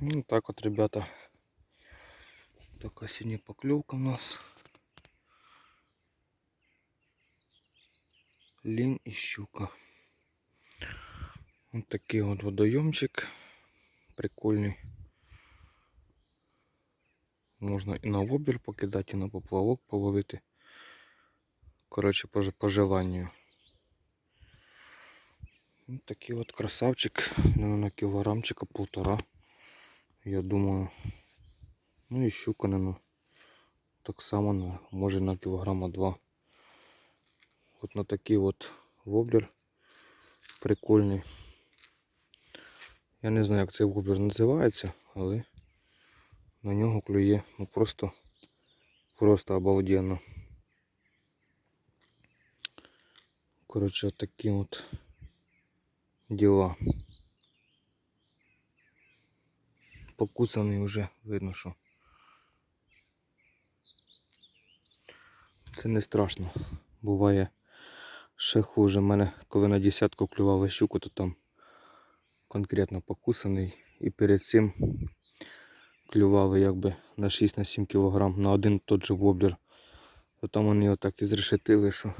Ну так от, ребята. Така сьогодні покльовка у нас. Лінь і щука. Ось такий от водойомчик. Прикольний. Можна і на воблер покидати, і на поплавок половити. Коротше, по, ж- по желанню. Ось такий от красавчик. Ну, на кілограмчика полтора. Я думаю. Ну і щука, ну, так само, на, може на кілограма два. От на такий от воблер прикольний. Я не знаю, як цей воблер називається, але на нього клює ну просто, просто обалденно. Коротше, от такі от діла. Покусаний вже видно, що. Це не страшно. Буває ще хуже. У мене, коли на десятку клювала щуку, то там конкретно покусаний. І перед цим клювали якби на 6-7 кг на один тот же воблер. То там вони отак і зрешетили, що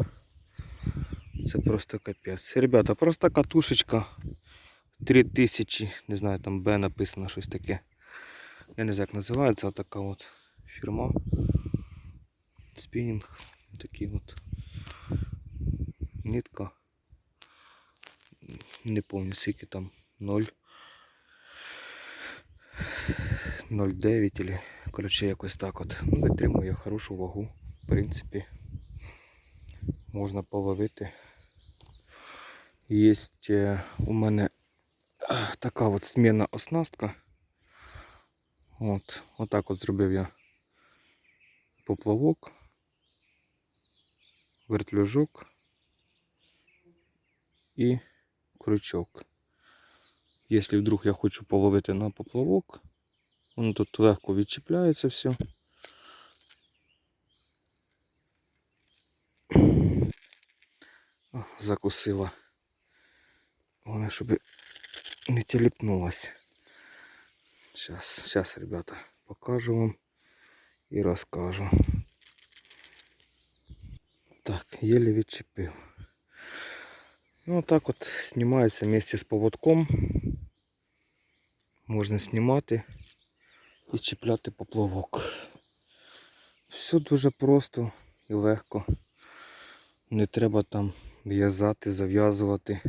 це просто капець. Ребята, просто катушечка 3000, не знаю, там Б написано щось таке. Я не знаю, як називається, а така от фірма. Спінінг. Такий от нитка. Не пам'ятаю, скільки там 0. 0,9 или, коротше, якось так от. Ну, витримує хорошу вагу. В принципі, можна половити. Є у мене е, така от змінна оснастка. От, отак от зробив я поплавок, вертлюжок і крючок. Якщо вдруг я хочу половити на поплавок, воно тут легко відчіпляється все. Закусила. Головне, щоб не тіліпнулась. Сейчас, сейчас, ребята, покажу вам і розкажу. Так, еле відчепив. Ну так от знімається вместе з поводком. Можна знімати і чіпляти поплавок. Все дуже просто і легко. Не треба там в'язати, зав'язувати.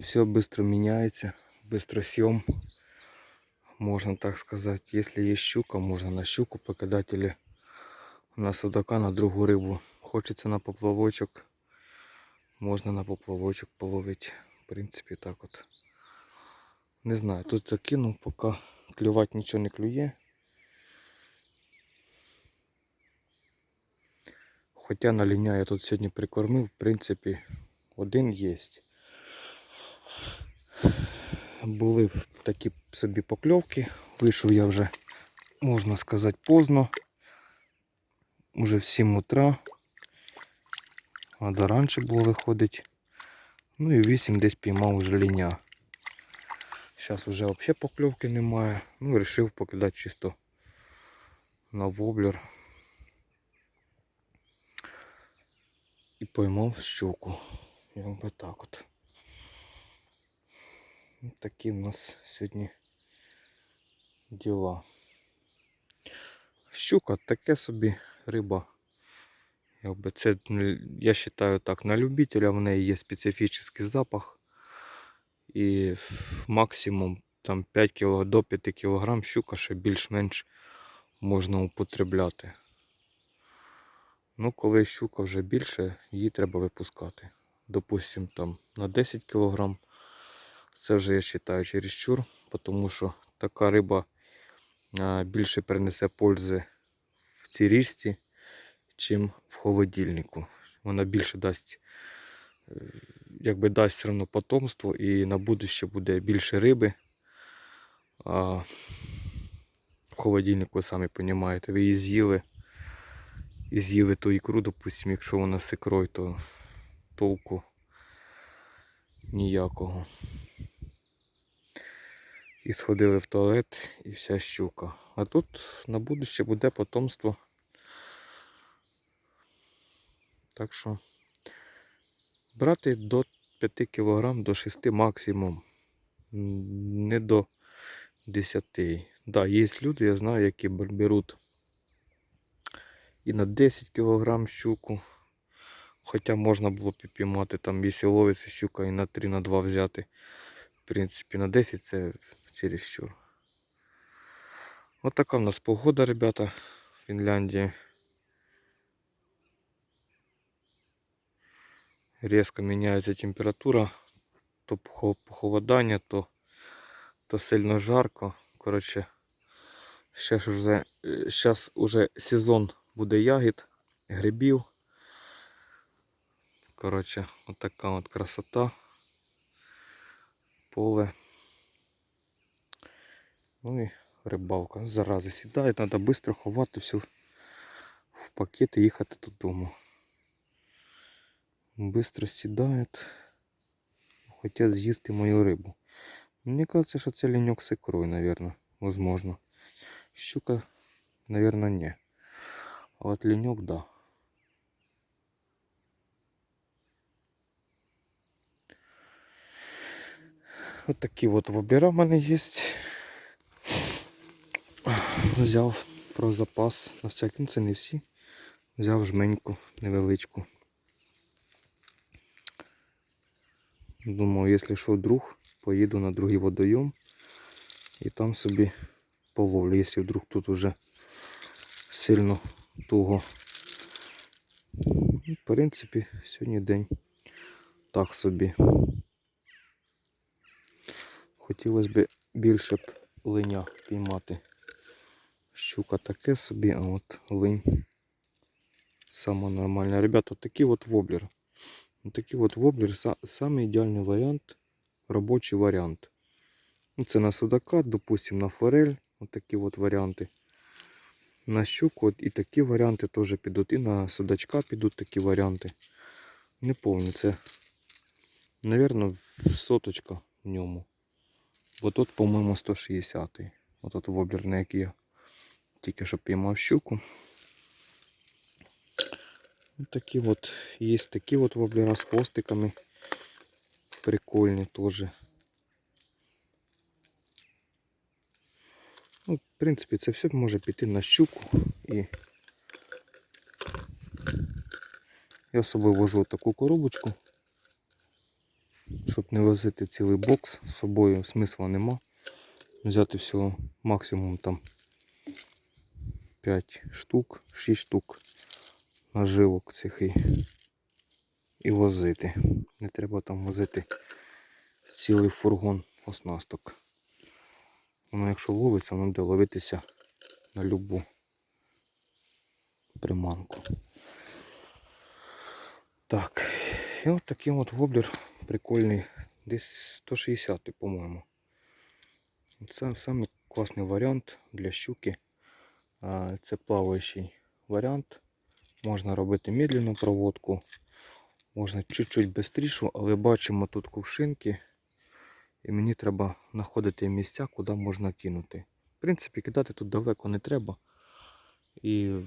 Все швидко міняється, швидко сйом. Можно так сказать. Если есть щука, можно на щуку покидать или на судака, на другу рибу. Хочеться на поплавочок, можна на поплавочок половити. В принципі, так от. Не знаю, тут закинув, поки клювати нічого не клює. Хоча на ліня я тут сьогодні прикормив, в принципі, один єсть. Були такі собі покльовки. Вийшов я вже, можна сказати, поздно. Уже в 7 утра. А до раніше було виходить. Ну і 8 десь піймав уже ліня. Зараз вже взагалі покльовки немає. Ну, вирішив покидати чисто на воблер. І поймав щуку. Якби так от. Такі в нас сьогодні діла. Щука таке собі риба. Якби це, я вважаю так, на любителя в неї є специфічний запах. І максимум там 5 кг до 5 кг щука ще більш-менш можна употребляти. Ну, коли щука вже більше, її треба випускати. Допустим, там на 10 кг. Це вже я вважаю чересчур, тому що така риба більше принесе пользи в цій річці, чим в холодильнику. Вона більше дасть, е, якби дасть все одно потомство і на будуще буде більше риби. А в холодильнику, самі розумієте, ви її з'їли і з'їли ту ікру, допустим, якщо вона з ікрою, то толку ніякого. І сходили в туалет, і вся щука. А тут на будуще буде потомство. Так що брати до 5 кг до 6 максимум. Не до 10. Да, є люди, я знаю, які беруть і на 10 кг щуку. Хоча можна було б піймати, там, якщо ловиться щука, і на 3 на 2 взяти. В принципі, на 10 це чересчур. Ось така в нас погода, ребята, в Фінляндії. Резко міняється температура, то похо- похолодання, то, то сильно жарко. Коротше, зараз вже, зараз уже сезон буде ягід, грибів. Коротше, от така от красота. Поле. Ну і рибалка. Зарази сідає, треба швидко ховати все в пакет і їхати додому. Быстро сідають. Хотять з'їсти мою рибу. Мені кажется, що це ліньок з ікрою, наверное. Возможно. Щука, наверное, не. А от ліньок, да. От такі от вибіра в мене є. Взяв про запас на всякий, ну це не всі. Взяв жменьку невеличку. Думав, якщо що вдруг, поїду на другий водойом і там собі половлю, якщо вдруг тут уже сильно туго. Ну, В принципі, сьогодні день так собі. Хотілося б більше б линя піймати. Щука таке собі, а от линь саме нормальна. Ребята, такий от воблер. Такий от воблер са- самий ідеальний варіант, робочий варіант. Ну, Це на судака, допустим, на форель. От такі от варіанти. На щуку от і такі варіанти теж підуть. І на судачка підуть такі варіанти. Не повні, це, мабуть, соточка в ньому. Бо тут, по-моєму, 160-й. Отут воблер, на який я тільки що піймав щуку. Ось такі от, є такі от воблера з хвостиками. Прикольні теж. Ну, в принципі, це все може піти на щуку і я з собою вожу таку коробочку, щоб не возити цілий бокс з собою смисла нема. Взяти всього максимум там 5 штук, 6 штук наживок цих і, і возити. Не треба там возити цілий фургон оснасток. Воно якщо ловиться, воно буде ловитися на любу приманку. Так, і от такий от воблер прикольний. Десь 160, по-моєму. Це самий класний варіант для щуки. Це плаваючий варіант. Можна робити медленну проводку, можна чуть-чуть швидше, але бачимо тут кувшинки. І мені треба знаходити місця, куди можна кинути. В принципі, кидати тут далеко не треба. І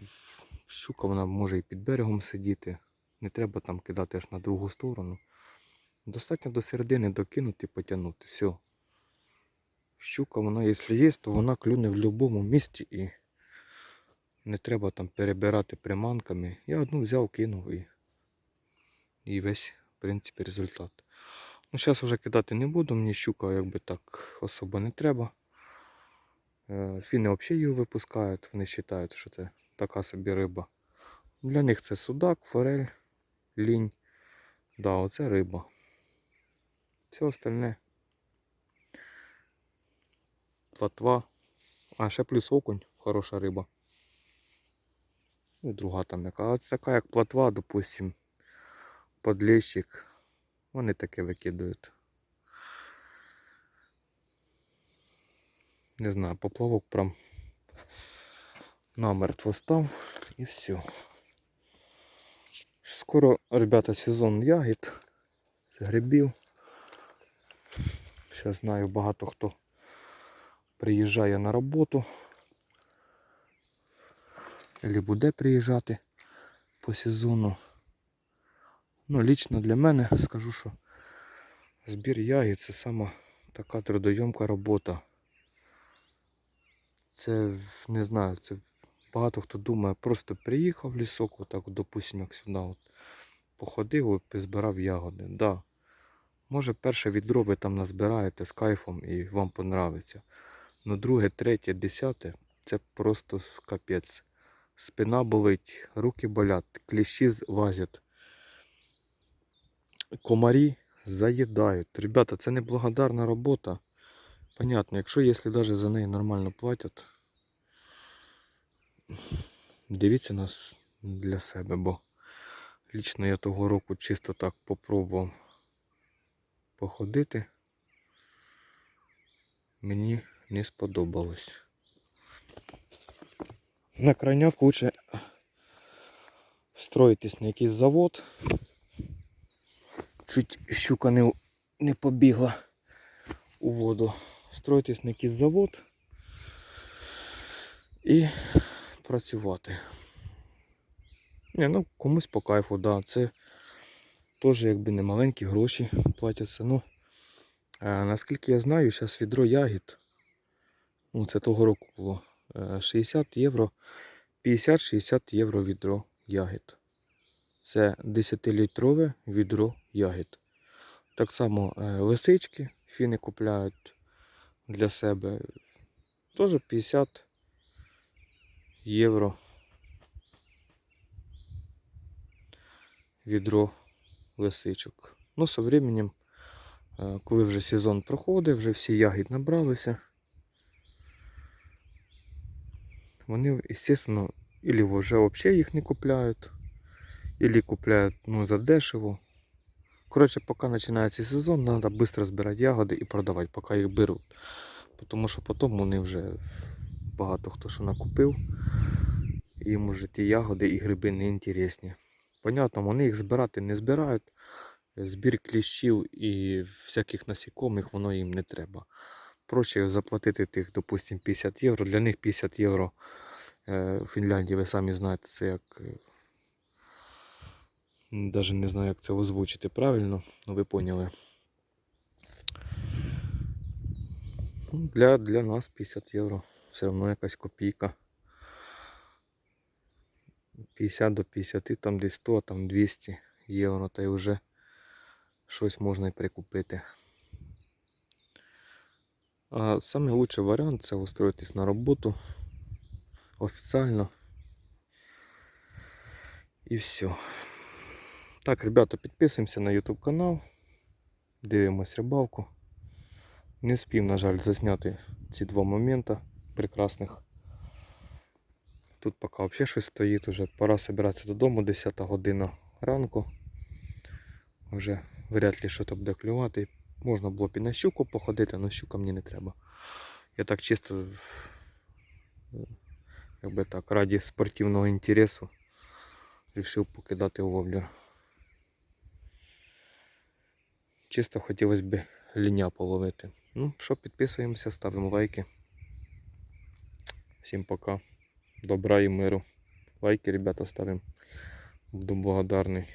щука вона може і під берегом сидіти. Не треба там кидати аж на другу сторону. Достатньо до середини докинути і потягнути. Все. Щука, вона, якщо є, то вона клюне в будь-якому місці і не треба там перебирати приманками. Я одну взяв, кинув і, і весь, в принципі, результат. Ну, зараз вже кидати не буду, мені щука якби так особо не треба. Е, Фіни взагалі її випускають, вони вважають, що це така собі риба. Для них це судак, форель, лінь. Да, оце риба. Все остальне. Платва. А, ще плюс окунь, хороша риба. Ну, друга там яка. А от така як платва, допустим, подлещик. Вони таке викидають. Не знаю, поплавок прям намертво став і все. Скоро, ребята, сезон ягід, грибів. Зараз знаю, багато хто приїжджає на роботу. Або буде приїжджати по сезону. Ну, лічно для мене скажу, що збір ягід це сама така трудойомка робота. Це не знаю, це багато хто думає, просто приїхав в лісок, отак, допустимо, як сюди, от, походив і збирав ягоди. Да. Може, перше відро ви там назбираєте з кайфом і вам понравиться. Ну, друге, третє, десяте це просто капець. Спина болить, руки болять, кліщі з- лазять. Комарі заїдають. Ребята, це неблагодарна робота. Понятно, якщо якщо навіть за неї нормально платять, дивіться нас для себе, бо лічно я того року чисто так попробував походити. Мені не сподобалось. На крайняк лучше встроїтись на якийсь завод. Чуть щука не, не побігла у воду. Встроїтись на якийсь завод і працювати. Ні, ну комусь по кайфу, да. Це теж якби не маленькі гроші платяться. Ну, е, наскільки я знаю, зараз відро ягід, ну це того року було, 60 євро, 50-60 євро відро ягід. Це 10-літрове відро ягід. Так само е, лисички фіни купляють для себе. Теж 50 євро відро лисичок. Ну, со временем, е, коли вже сезон проходить, вже всі ягід набралися. Вони, звісно, ілі вже взагалі їх не купляють, ілі купляють ну, задешево. Коротше, поки починається сезон, треба швидко збирати ягоди і продавати, поки їх беруть. Тому що потім вони вже багато хто що накупив. Їм вже ті ягоди і гриби не інтересні. Понятно, вони їх збирати не збирають. Збір кліщів і всяких насікомих воно їм не треба. Проще заплатити тих, допустимо, 50 євро. Для них 50 євро е, в Фінляндії, ви самі знаєте, це як. Навіть не знаю, як це озвучити правильно, але ви поняли. Ну, Для, для нас 50 євро. Все одно якась копійка. 50 до 50, там десь 100, там 200 євро, та й вже щось можна і прикупити. А самий лучший варіант це устроїтись на роботу офіційно. І все. Так, ребята, підписуємося на YouTube канал. Дивимось рибалку. Не спів, на жаль, засняти ці два моменти прекрасних. Тут поки взагалі щось стоїть, уже пора збиратися додому, 10 година ранку. Вже вряд ли щось буде клювати. Можна було б і на щуку походити, але щука мені не треба. Я так чисто якби так, раді спортивного інтересу вирішив покидати воблер. Чисто хотілося б ліня половити. Ну що, підписуємося, ставимо лайки. Всім пока. Добра і миру. Лайки, ребята, ставим. Буду благодарний.